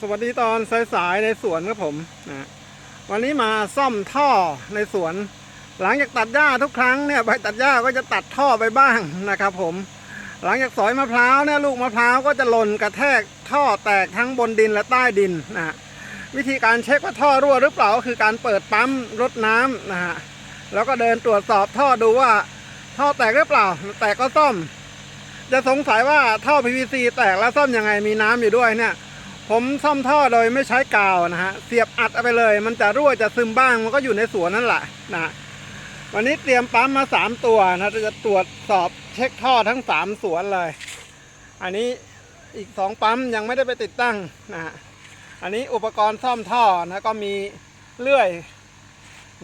สวัสดีตอนสายๆในสวนครับผมนะวันนี้มาซ่อมท่อในสวน หลังจากตัดหญ้าทุกครั้งเนี่ยใบตัดหญ้าก็จะตัดท่อไปบ้างนะครับผม หลังจากสอยมะพร้าวเนี่ยลูกมะพร้าวก็จะหล่นกระแทกท่อแตกทั้งบนดินและใต้ดินนะวิธีการเช็คว่าท่อรั่วหรือเปล่าก็คือการเปิดปั๊มรดน้ำนะฮะแล้วก็เดินตรวจสอบท่อดูว่าท่อแตกหรือเปล่า แตกก็ซ่อม จะสงสัยว่าท่อ PVC แตกแล้วซ่อมยังไงมีน้ำอยู่ด้วยเนี่ย ผมซ่อมท่อโดยไม่ใช้กาวนะฮะ เสียบอัดเอาไปเลย มันจะรั่วจะซึมบ้างมันก็อยู่ในสวนนั่นแหละนะวันนี้เตรียมปั๊มมาสามตัวนะจะตรวจสอบเช็คท่อทั้งสามสวนเลย อันนี้อีกสองปั๊มยังไม่ได้ไปติดตั้งนะฮะอันนี้อุปกรณ์ซ่อมท่อนะก็มีเลื่อย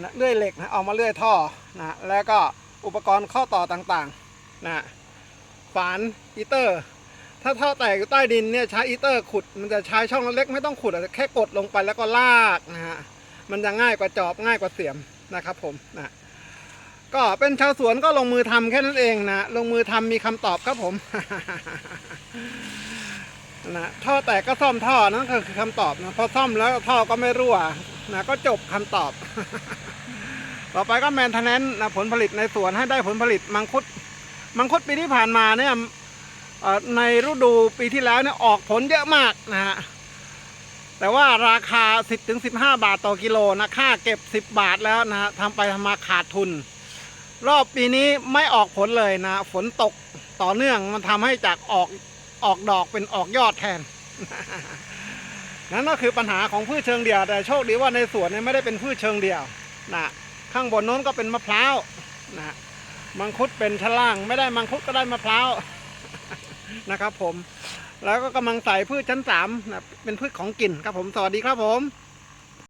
นะเลื่อยเหล็กนะเอามาเลื่อยท่อนะแล้วก็อุปกรณ์ข้อต่อต่างๆนะฮะฝานอีเตอร์ ถ้าท่อแตกอยู่ใต้ดินเนี่ยใช้อีเตอร์ขุด มันจะใช้ช่องเล็กไม่ต้องขุดแค่กดลงไปแล้วก็ลากนะฮะมันจะง่ายกว่าจอบง่ายกว่าเสียมนะครับผมนะก็เป็นชาวสวนก็ลงมือทำแค่นั้นเองนะลงมือทำมีคำตอบครับผมนะท่อแตกก็ซ่อมท่อนั่นก็คือคำตอบนะพอซ่อมแล้วท่อก็ไม่รั่วนะก็จบคำตอบ ต่อไปก็แมนเทนแนนนะผลผลิตในสวนให้ได้ผลผลิตมังคุด มังคุดปีที่ผ่านมาเนี่ย ในฤดูปีที่แล้วเนี่ยออกผลเยอะมากนะฮะแต่ว่าราคา 10ถึง15 บาทต่อกิโลนะค่าเก็บ 10 บาทแล้วนะฮะทำไปทำมาขาดทุน รอบปีนี้ไม่ออกผลเลยนะ ฝนตกต่อเนื่องมันทำให้จากออกออกดอกเป็นออกยอดแทน นั่นก็คือปัญหาของพืชเชิงเดี่ยว แต่โชคดีว่าในสวนเนี่ยไม่ได้เป็นพืชเชิงเดี่ยวนะข้างบนโน้นก็เป็นมะพร้าวนะมังคุดเป็นชั้นล่าง ไม่ได้มังคุดก็ได้มะพร้าว นะครับผม แล้วก็กำลังใส่พืชชั้นสามนะเป็นพืชของกินครับผม สวัสดีครับผม